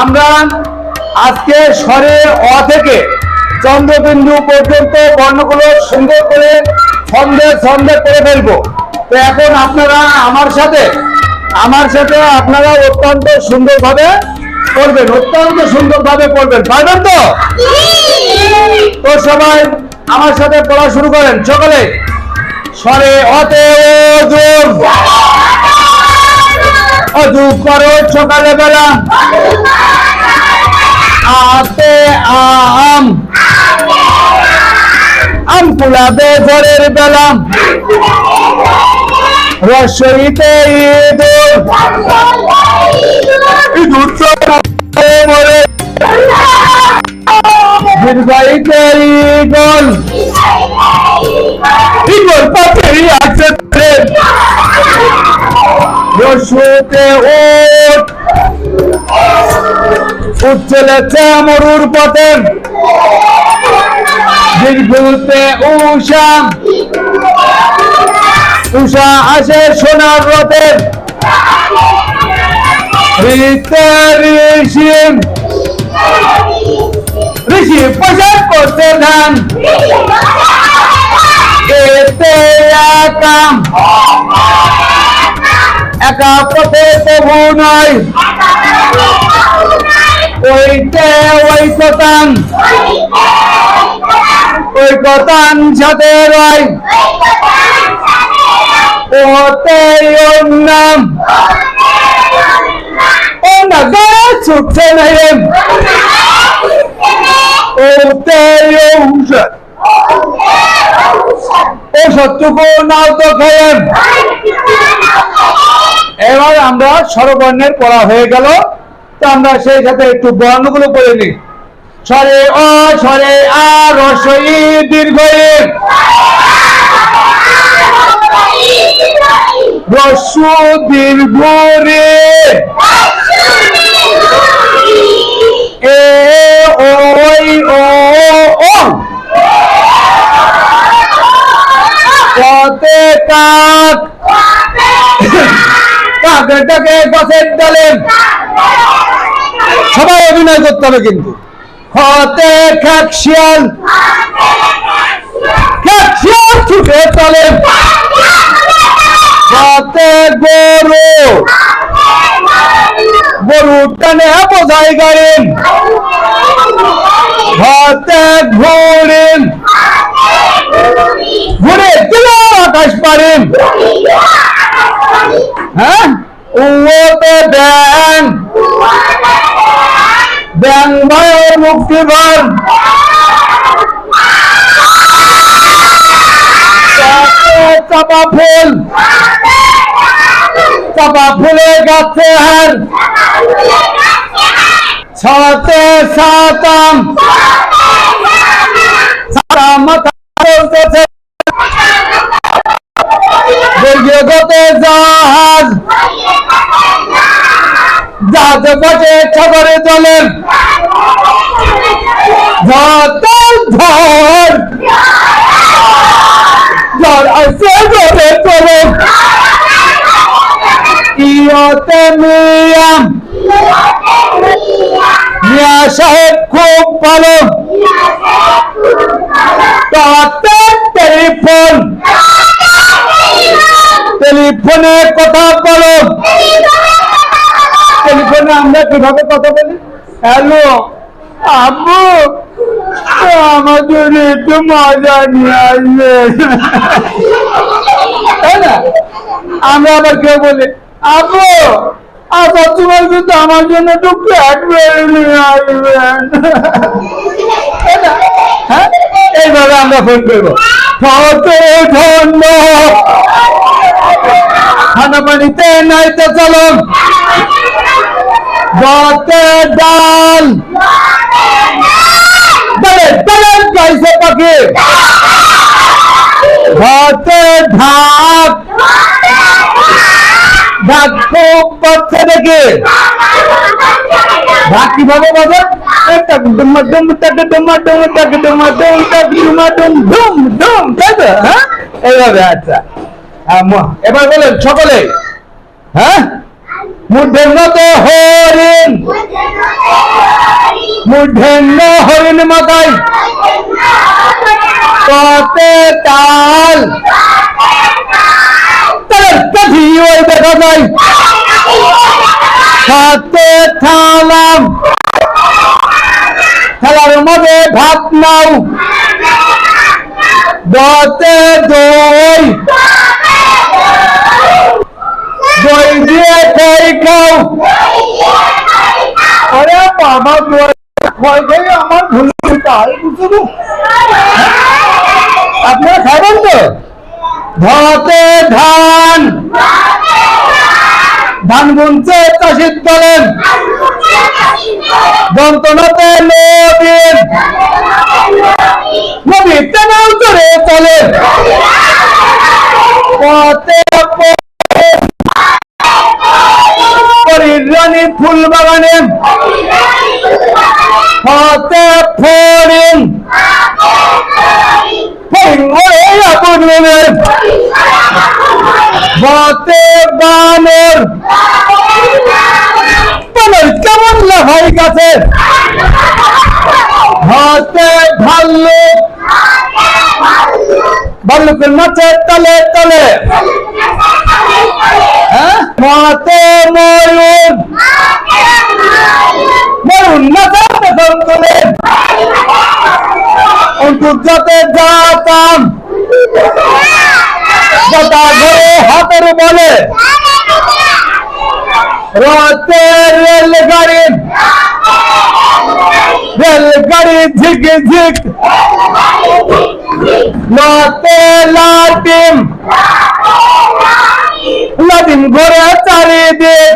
আমরা আজকে স্বরে অ থেকে চন্দ্রবিন্দু পর্যন্ত বর্ণগুলো সুন্দর করে ছন্দে ছন্দে করে ফেলব। তো এখন আপনারা আমার সাথে আমার সাথে আপনারা অত্যন্ত সুন্দরভাবে করবেন, অত্যন্ত সুন্দরভাবে করবেন। পারবেন তো? তো সবাই আমার সাথে পড়া শুরু করেন। সকলে স্বরে অতে অজুর অজু করো সকালে বেলা আতে আম। আম কুলাবে ঘরের বেলা। রসইতে ইঁদুর চোখে মরে রসুতে ওট উচ্চলেছে মরুর পথে দীর্ঘতে উষা উষা আসে সোনার রথে ঋষি। ঋষি প্রসাদ করতে ধান। এতে প্রভু নয় ওইতে ওই কথান সাথে রয়। ওতে নাম। ও না গায়ে ছুটছে না ওতে ঔষধ। সত্যকু নাও তো খেয়েন এবার আমরা স্বরবর্ণের পড়া হয়ে গেল। তো আমরা সেই সাথে একটু বর্ণগুলো পড়ে নিই। স্বরে অ স্বরে আ রসই দীর্ঘ ই, দীর্ঘ রে। এ ওই ও ও। কাক কাকটাকে গাছের ডালে সবাই অভিনয় করতে হবে কিন্তু। হতে খ্যাক শিয়াল। খ্যাক শিয়াল ছুটে চলে হতে গরু। গরু টানে বোঝাই গাড়েন হতে ঘুরে দিল আকাশ পারেন হ্যাঁ ওতে ব্যাং ব্যাং ভয় মুক্তি ভর চাপা ফুল। চাপা ফুলে গাছে হার। ছতে সাতাম। সারা মাথা চলতেছে গতে জাহাজ। জাহাজে বসে চলেন ঝড় ঝড় আসে ধরে চলে ইয়তে মিয়াম মিয়া সাহেব খুব ভালো। তাতে টেলিফোন। টেলিফোনে কথা বলো। টেলিফোনে আমরা কীভাবে কথা বলি? হ্যালো আব্বু জন্য একটু মজা নিয়ে আসবে। তাই না? আমরা আবার কেউ বলি? আব্বু আবার তোমার কিন্তু আমার জন্য একটু ব্ল্যাকবেরি নিয়ে আসবেন? হ্যাঁ? এইভাবে আমরা ফোন করব। কত ধন্য ঠান্ডা পানিতে নাইতে চলো গতে ডাল। ডালে ডালে গাইছে পাখি। গতে ঢাক। ঢাক খুব বাচ্চা দেখে। ঢাক কীভাবে বাজে? ডুমা ডুম টাক ডুমা ডুম টাক ডুমা ডুম টাক ডুমা ডুম ডুম ডুম হ্যাঁ? এইভাবে আচ্ছা। এবার বলেন, সকলে। হ্যাঁ? মুঠের মতো হরিণ। মূর্ধন্য হরিণ মাথায় কতে তাল। তালের কাঠি ওই দেখা যায়। হাতে থালাম। থালার মধ্যে ভাত নাও। দতে দই। দই দিয়ে খই খাও। আরে বাবা তাই বুঝলো? আপনারা খাবেন তো? ধতে ধান। ধান বুনছে চাষির দলেন যন্ত্রণাতে নদীর নদীর টেনেও চলে চলে। পথে রানী ফুল বাগানে ফরিং ওরে আগুন মেলে পথে বানর। বানর কেমন লাফাই গাছে? হাতে ভাল্লুক। ভাল্লুকের মাছের তলে তলে। হ্যাঁ? মাতে ময়ূর। ময়ূর নাচের পেছন তোলে অন্তর্জাতে যাতাম দাদা ঘরে হাতের বলে রাতে রেলগাড়ি রেলগাড়ি ঝিক ঝিক রাতে লাটিম লাটিম ঘরে চারিদিক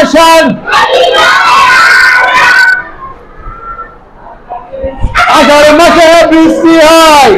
আসান। আষাঢ় মাসে বৃষ্টি হয়।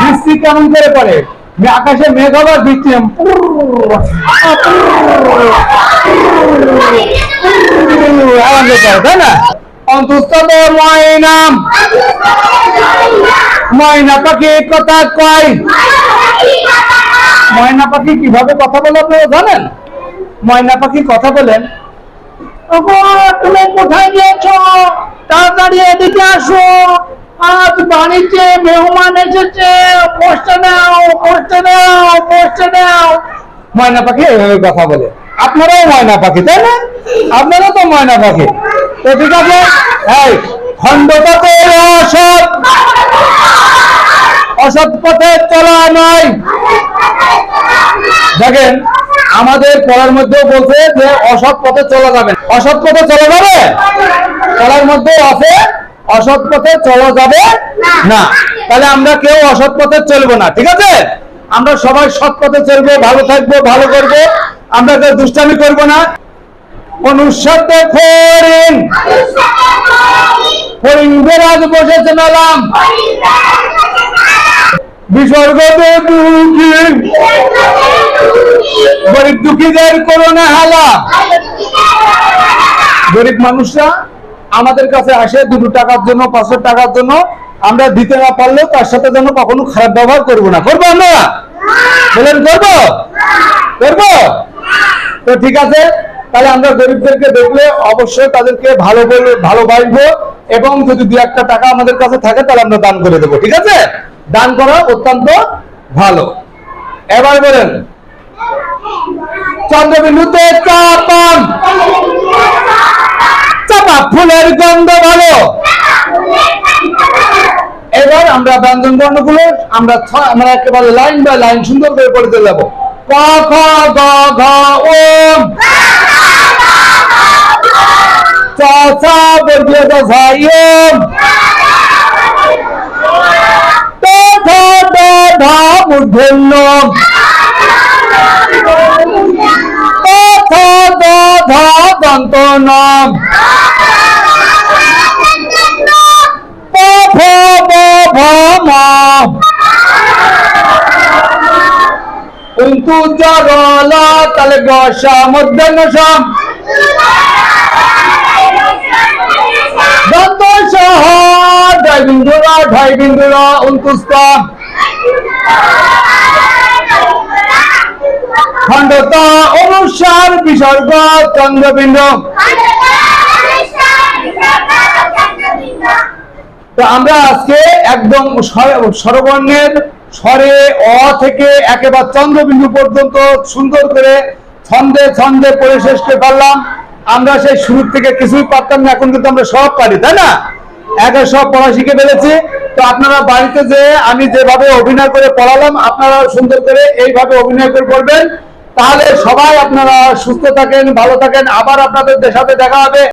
বৃষ্টি কেমন করে পড়ে? আকাশে মেঘ আবার বৃষ্টি হয়। তাই না ময়না পাখি কথা কয়। ময়না পাখি কীভাবে কথা বলে আপনারা জানেন? ময়না পাখি কথা বলেন। তুমি কোথায় গিয়েছো? তাড়াতাড়ি এদিকে আসো। আজ বাড়িতে মেহমান এসেছে। বসতে নাও বসতে নাও বসতে নাও। ময়না পাখি এভাবে কথা বলে। আপনারাও ময়না পাখি, তাই না? আপনারা তো ময়না পাখি। তো ঠিক আছে, এই খণ্ডপথে অসৎ। অসৎ পথে চলা নয় দেখেন, আমাদের পড়ার মধ্যেও বলছে যে অসৎ পথে চলা যাবে অসৎ পথে চলা যাবে? পড়ার মধ্যে আছে অসৎ পথে চলা যাবে না। তাহলে আমরা কেউ অসৎ পথে চলবো না ঠিক আছে? আমরা সবাই সৎ পথে চলবো ভালো থাকব ভালো করব। আমরা কেউ দুষ্টামি করব না। অনুসাতে ফরিং ফরিং বেরাজ বসেছে মেলাম বিসর্গতে দুঃখী। গরিব দুঃখীদের করোনা হালা। গরিব মানুষরা আমাদের কাছে আসে দুটো টাকার জন্য, পাঁচশো টাকার জন্য, আমরা দিতে না পারলেও তার সাথে যেন কখনো খারাপ ব্যবহার করব না। করব আমরা? বলেন, করব? করব? তো ঠিক আছে, তাহলে আমরা গরিবদেরকে দেখলে অবশ্যই তাদেরকে ভালো বলে ভালোবাসবো এবং যদি দু একটা টাকা আমাদের কাছে থাকে, তাহলে আমরা দান করে দেবো। ঠিক আছে? দান করা অত্যন্ত ভালো। এবার বলেন, চন্দ্রবিন্দুতে চাপান চাপা, ফুলের গন্ধ ভালো এবার আমরা ব্যঞ্জন বর্ণগুলো আমরা আমরা একেবারে লাইন বাই লাইন সুন্দর করে পড়তে যাব ক, খ, গ, ঘ ওম সাইম তথ দধ মূর্ধন্য তথ দধ দন্ত নম প ফ ব ভ ম উন্তু জরল তালে গসা মধ্যাহ্ন সম দন্ত সহ ঢাই বিন্দুরা ঢাই বিন্দুরা উন্তুস্তম খণ্ডতা অনুসার বিসর্গ চন্দ্রবিন্দু। আমরা আজকে একদম স্বর- স্বরবর্ণের স্বরে অ থেকে একেবারে চন্দ্রবিন্দু পর্যন্ত সুন্দর করে ছন্দে ছন্দে পড়ে শেষ করে পারলাম। আমরা সেই শুরু থেকে কিছুই পারতাম না, এখন কিন্তু আমরা সব পারি, তাই না? একে সব পড়া শিখে ফেলেছি। তো আপনারা বাড়িতে যে আমি যেভাবে অভিনয় করে পড়ালাম, আপনারা সুন্দর করে এইভাবে অভিনয় করে পড়বেন। তাহলে সবাই আপনারা সুস্থ থাকেন, ভালো থাকেন। আবার আপনাদের সাথে দেখা হবে।